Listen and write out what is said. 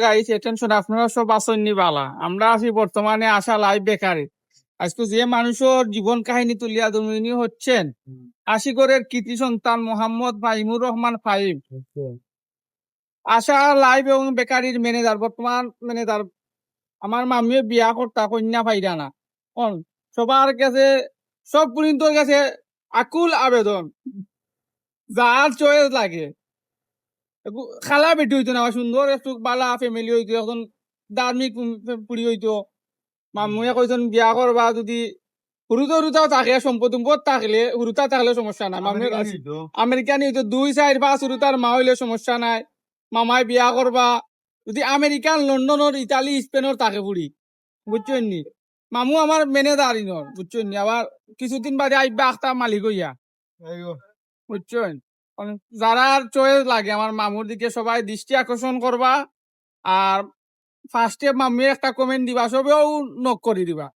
Guys tension আপনারা সব আসেন নি বালা। আমরা আছি বর্তমানে আশা লাইভ বেকারে। আজকে যে মানুষের জীবন কাহিনী তুলিয়া হচ্ছেন আশিগড়ের কৃতি সন্তান মোহাম্মদ ফাহিমুর রহমান ফাহিম। আশা লাইভ এবং বেকারির ম্যানেজার বর্তমান ম্যানেজার আমার মামিও বিয়া করতা কন্যা পাইরা না। অন সবার কাছে সব কাছে আকুল আবেদন। যার চয়েস লাগে। খালা বেটি হইতো না সুন্দর একটু বালা ফ্যামিলি হইতো এখন ধার্মিক পুরি হইতো। মামুয়ে কইছেন বিয়া করবা যদি হুরুতো হুরুতাও থাকে সম্পদ সম্পদ থাকলে হুরুতা থাকলে সমস্যা নাই। মামুয়ে আমেরিকান হইতো। দুই চার পাঁচ হুরুতার মা হইলে সমস্যা নাই। মামাই বিয়া করবা যদি আমেরিকান লন্ডনের ইতালি স্পেনের থাকে বুড়ি বুঝছেন নি? মামু আমার ম্যানেজার ইনর বুঝছেন নি? আবার কিছুদিন বাদে আইবা আখতা মালিক হইয়া। বুঝছেন যারা চয়েস লাগে, আমার মামুর দিকে সবাই দৃষ্টি আকর্ষণ করবা, আর ফার্স্টে মামি একটা কমেন্ট দিবা সবেও নক করে দিবা।